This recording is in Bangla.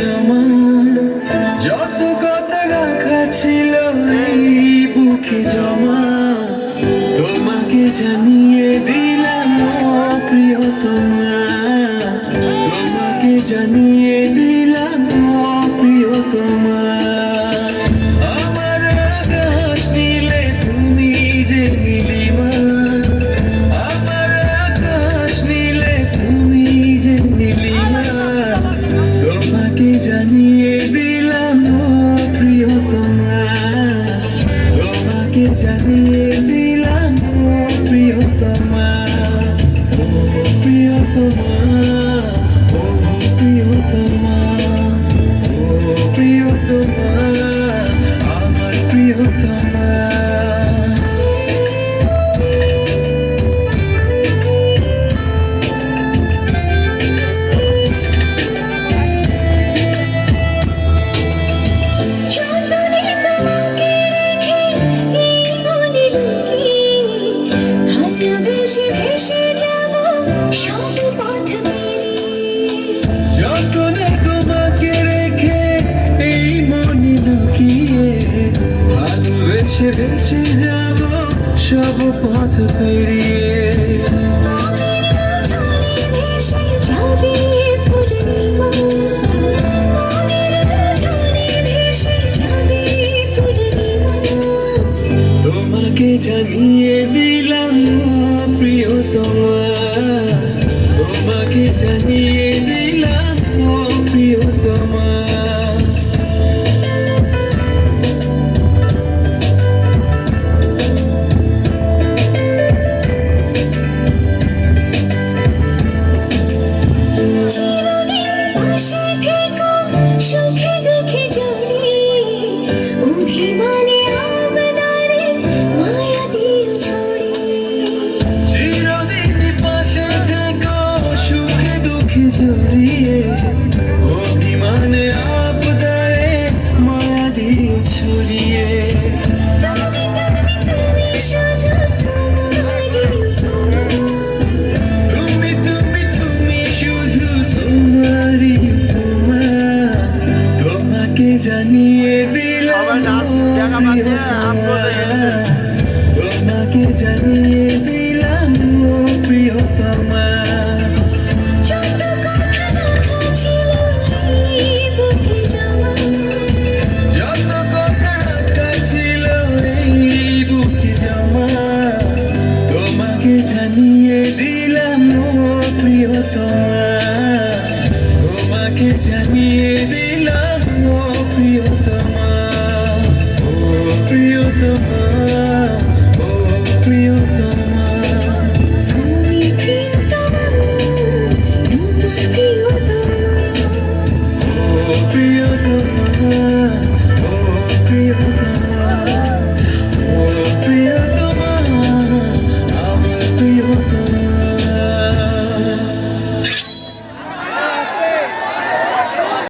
জমা। যত কথা ছিল বুকে জমা। তোমাকে জানিয়ে দিলাম প্রিয়তমা তোমাকে জানিয়ে দিলাম তোমাকে জানিয়ে দিলাম প্রিয়তমা। ও প্রিয়তমা ও প্রিয়তমা। যতনে তোমাকে রেখে এই মনি লুকিয়ে ভালোবেসে বেসে যাব সব পথ পেরিয়ে। জানি তোমাকে জানিয়ে দিলাম প্রিয়তমা। জানিয়ে দিলাম প্রিয়তমা। তোমাকে জানিয়ে দিলাম প্রিয়তমা।